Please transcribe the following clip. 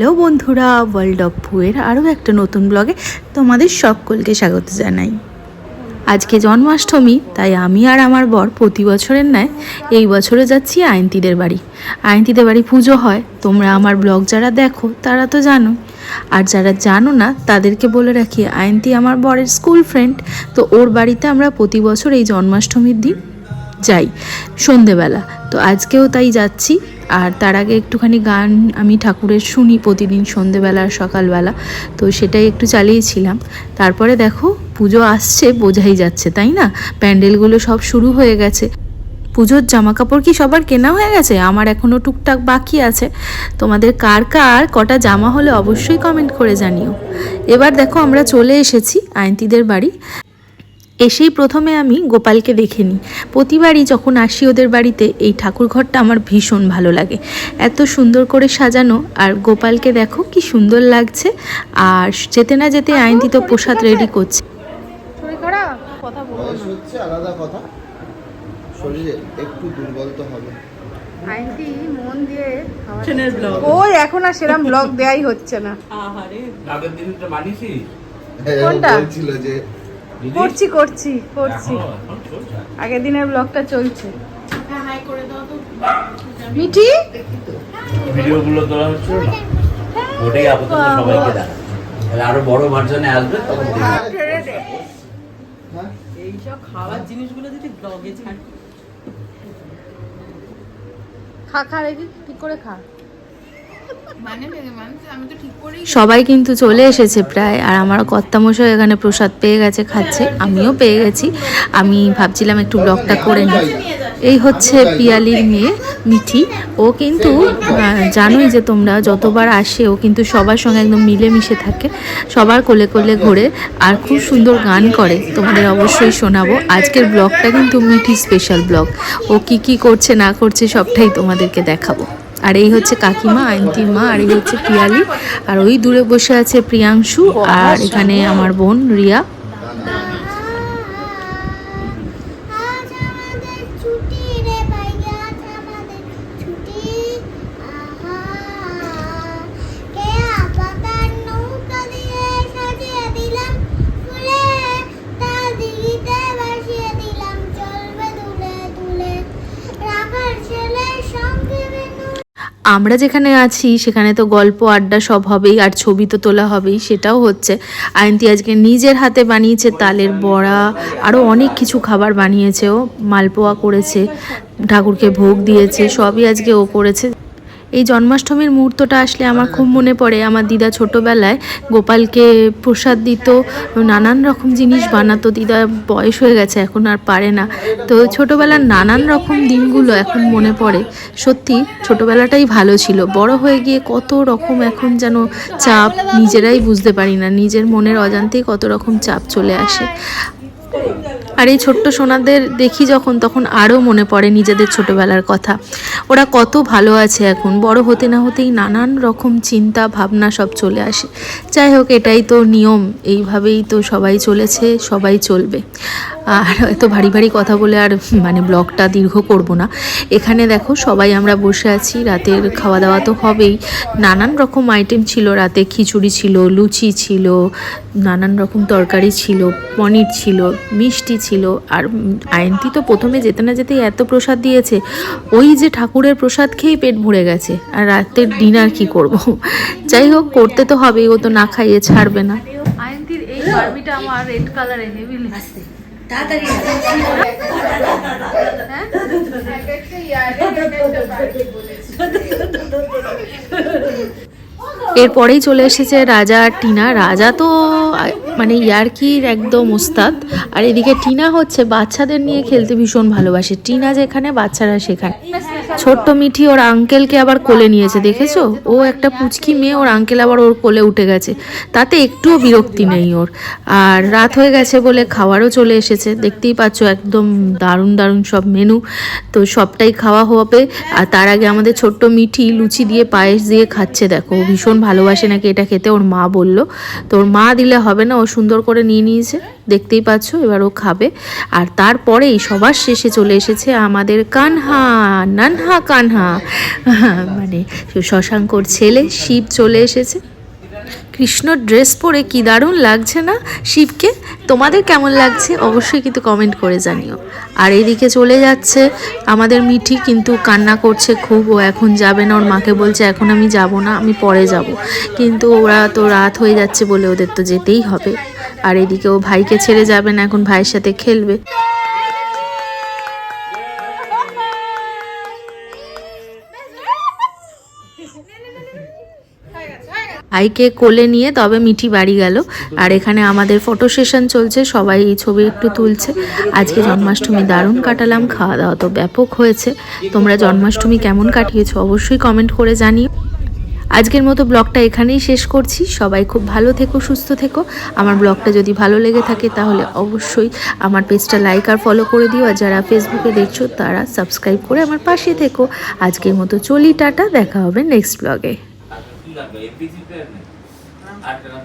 Hello বন্ধুরা world of ভুয়ের আরও একটা নতুন ব্লগে তোমাদের সকলকে স্বাগত জানাই। আজকে জন্মাষ্টমী, তাই আমি আর আমার বর প্রতি বছরের ন্যায় এই বছরে যাচ্ছি আয়ন্তীদের বাড়ি। আয়ন্তীদের বাড়ি পুজো হয়, তোমরা আমার ব্লগ যারা দেখো, তারা তো জানো। আর যারা জানো না, তাদেরকে বলে রাখি আয়ন্তী আমার বরের স্কুল ফ্রেন্ড তো ওর বাড়িতে আমরা প্রতি বছর এই জন্মাষ্টমীর দিন যাই, সন্ধেবেলা। তো আজকেও তাই যাচ্ছি। আর তার আগে একটুখানি গান আমি ঠাকুরের শুনি প্রতিদিন সন্ধেবেলা আর সকালবেলা। তো সেটাই একটু চালিয়েছিলাম। তারপরে দেখো, পুজো আসছে, বোঝাই যাচ্ছে, তাই না? প্যান্ডেলগুলো সব শুরু হয়ে গেছে। পুজোর জামা কাপড় কি সবার কেনা হয়ে গেছে? আমার এখনও টুকটাক বাকি আছে। তোমাদের কার কার কটা জামা হলে অবশ্যই কমেন্ট করে জানিও। এবার দেখো, আমরা চলে এসেছি আইনতিদের বাড়ি। এসেই প্রথমে আমি গোপালকে দেখে নিই। প্রতিবারই যখন আসি ওদের বাড়িতে এই ঠাকুর ঘরটা আমার ভীষণ ভালো লাগে। এত সুন্দর করে সাজানো আর গোপালকে দেখো কি সুন্দর লাগছে আর যেতে না যেতে আইনতি তো প্রসাদ রেডি করছে। বয়স হচ্ছে আলাদা কথা। শরীরে একটু দুর্বল তো হবে। আইনটি মন দিয়ে ওই এখন আর সেরকম ব্লগ দেয়াই হচ্ছে না। আগের বানিয়েছিস কোনটা? যে? করছি করছি করছি। আগের দিনের ব্লগটা চলছে। মিঠি? ভিডিওগুলো তোলা হচ্ছিল না ওটাই আপাতত সবাইকে দেখা তাহলে আরও বড় ভার্জনে আসবে তখন দেখবে। এইসব খাওয়ার জিনিসগুলো যদি ব্লগে ছাড় খা খা রেখে ঠিক করে খা? সবাই কিন্তু চলে এসেছে প্রায়, আর আমার কর্তামশাই এখানে প্রসাদ পেয়ে গেছে, খাচ্ছে, আমিও পেয়ে গেছি। আমি ভাবছিলাম একটু ব্লগটা করে নিই। এই হচ্ছে পিয়ালির মেয়ে, মিঠি। ও কিন্তু জানোই যে তোমরা, যতবার আসে, ও কিন্তু সবার সঙ্গে একদম মিলেমিশে থাকে, সবার কোলে কোলে ঘোরে, আর খুব সুন্দর গান করে। তোমাদের অবশ্যই শোনাবো। আজকের ব্লগটা কিন্তু মিঠি স্পেশাল ব্লগ। ও কি কি করছে, না করছে, সবটাই তোমাদেরকে দেখাবো। আর এই হচ্ছে কাকিমা আইনতি মা, আর এই হচ্ছে পিয়ালি। আর ওই দূরে বসে আছে প্রিয়াংশু আর এখানে আমার বোন রিয়া। আমরা যেখানে আছি, সেখানে তো গল্প, আড্ডা সব হবেই আর ছবি তো তোলা হবেই, সেটাও হচ্ছে। আয়ন্তি আজকে নিজের হাতে বানিয়েছে তালের বড়া আরও অনেক কিছু খাবার বানিয়েছে ও, মালপোয়া করেছে, ঠাকুরকে ভোগ দিয়েছে, সবই আজকে ও করেছে। এই জন্মাষ্টমীর মুহূর্তটা আসলে আমার খুব মনে পড়ে। আমার দিদা ছোটোবেলায় গোপালকে প্রসাদ দিত নানান রকম জিনিস বানাতো। দিদা বয়স হয়ে গেছে এখন আর পারে না। তো ছোটোবেলার নানান রকম দিনগুলো এখন মনে পড়ে। সত্যি ছোটোবেলাটাই ভালো ছিল। বড় হয়ে গিয়ে কত রকম এখন যেন চাপ নিজেরাই বুঝতে পারি না। নিজের মনের অজান্তেই কত রকম চাপ চলে আসে। আর এই ছোট্ট সোনাদের দেখি যখন, তখন আরও মনে পড়ে নিজেদের ছোটবেলার কথা। ওরা কত ভালো আছে এখন। বড় হতে না হতেই নানান রকম চিন্তা, ভাবনা সব চলে আসে। যাই হোক, এটাই তো নিয়ম। এইভাবেই তো সবাই চলেছে, সবাই চলবে। আর এত ভারী ভারী কথা বলে আর মানে ব্লগটা দীর্ঘ করব না। এখানে দেখো, সবাই আমরা বসে আছি। রাতের খাওয়া দাওয়া তো হবেই। নানান রকম আইটেম ছিল। রাতে খিচুড়ি ছিল, লুচি ছিল, নানান রকম তরকারি ছিল, পনির ছিল, মিষ্টি ছিল আর উম, আয়ন্তি তো প্রথমে যেতে না যেতেই এত প্রসাদ দিয়েছে। ওই যে ঠাকুরের প্রসাদ খেয়েই পেট ভরে গেছে। আর রাতের ডিনার কি করব? যাই হোক করতে তো হবেই ও তো না খাইয়ে ছাড়বে না। আইনটির এই বারবিটা আমার রেড কালারে হেভি লাগছে এরপরেই চলে এসেছে রাজা আর টিনা। রাজা তো মানে ইয়ার্কির একদম ওস্তাদ। আর এদিকে টিনা হচ্ছে বাচ্চাদের নিয়ে খেলতে ভীষণ ভালোবাসে। টিনা যেখানে, বাচ্চারা সেখানে। ছোট্ট মিঠি ওর আঙ্কেলকে আবার কোলে নিয়েছে, দেখেছ? ও একটা পুচকি মেয়ে, ওর আঙ্কেল আবার ওর কোলে উঠে গেছে। তাতে একটুও বিরক্তি নেই ওর। আর রাত হয়ে গেছে বলে খাওয়ারও চলে এসেছে। দেখতেই পাচ্ছ একদম দারুণ দারুণ সব মেনু তো সবটাই খাওয়া হবে। আর তার আগে আমাদের ছোট্ট মিঠি লুচি দিয়ে পায়েস দিয়ে খাচ্ছে, দেখো। ভীষণ ভালোবাসে নাকি এটা খেতে। ওর মা বলল তো ওর মা দিলে হবে না, ও সুন্দর করে নিয়ে নিয়েছে। দেখতেই পাচ্ছ, এবার ও খাবে। আর তারপরেই সবার শেষে চলে এসেছে আমাদের কানহা, নানহা কানহা। মানে শশাঙ্কর ছেলে শিব চলে এসেছে। কৃষ্ণ ড্রেস পরে কি দারুণ লাগছে না শিবকে তোমাদের কেমন লাগছে অবশ্যই কিন্তু কমেন্ট করে জানিও আর এদিকে চলে যাচ্ছে আমাদের মিঠি কিন্তু কান্না করছে খুব ও এখন যাবে না ওর মাকে বলছে এখন আমি যাব না আমি পরে যাব কিন্তু ওরা তো রাত হয়ে যাচ্ছে বলে ওদের তো যেতেই হবে আর এদিকে ও ভাইকে ছেড়ে যাবে না এখন ভাইয়ের সাথে খেলবে ভাইকে কোলে নিয়ে তবে মিঠি বাড়ি গেল। আর এখানে আমাদের ফটো সেশন চলছে, সবাই এই ছবি একটু তুলছে। আজকে জন্মাষ্টমী দারুণ কাটালাম খাওয়া দাওয়া তো ব্যাপক হয়েছে। তোমরা জন্মাষ্টমী কেমন কাটিয়েছো অবশ্যই কমেন্ট করে জানিও। আজকের মতো ব্লগটা এখানেই শেষ করছি। সবাই খুব ভালো থেকো, সুস্থ থেকো। আমার ব্লগটা যদি ভালো লেগে থাকে তাহলে অবশ্যই আমার পেজটা লাইক আর ফলো করে দিও। আর যারা ফেসবুকে দেখছ তারা সাবস্ক্রাইব করে আমার পাশে থেকো। আজকের মতো চলি, টাটা। দেখা হবে নেক্সট ব্লগে దాంట్లో ఎంపీసీ పేరు అట్లా